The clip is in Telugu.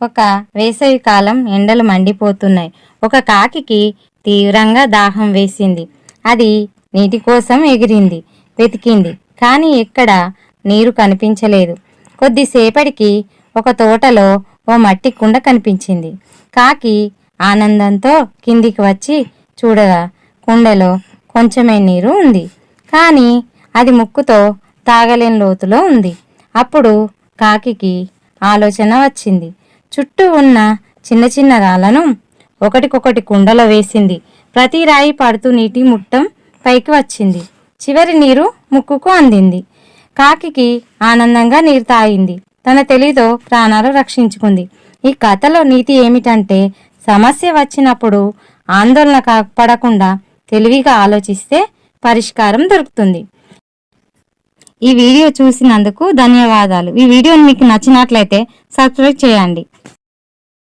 ఒక వేసవి కాలం ఎండలు మండిపోతున్నాయి. ఒక కాకి తీవ్రంగా దాహం వేసింది. అది నీటి కోసం ఎగిరింది వెతికింది. కానీ ఎక్కడ నీరు కనిపించలేదు. కొద్దిసేపటికి ఒక తోటలో ఓ మట్టి కుండ కనిపించింది. కాకి ఆనందంతో కిందికి వచ్చి చూడగా కుండలో కొంచెమే నీరు ఉంది. కానీ అది ముక్కుతో తాగలేని లోతులో ఉంది. అప్పుడు కాకి ఆలోచన వచ్చింది. చుట్టూ ఉన్న చిన్న చిన్న రాళ్ళను ఒకటికొకటి కుండలో వేసింది. ప్రతి రాయి పడుతూ నీటి ముట్టం పైకి వచ్చింది. చివరి నీరు ముక్కుకు అందింది. కాకికి ఆనందంగా నీరు తాగింది. తన తెలివితో ప్రాణాలు రక్షించుకుంది. ఈ కథలో నీతి ఏమిటంటే సమస్య వచ్చినప్పుడు ఆందోళన పడకుండా తెలివిగా ఆలోచిస్తే పరిష్కారం దొరుకుతుంది. ఈ వీడియో చూసినందుకు ధన్యవాదాలు. ఈ వీడియోని మీకు నచ్చినట్లయితే సబ్స్క్రైబ్ చేయండి.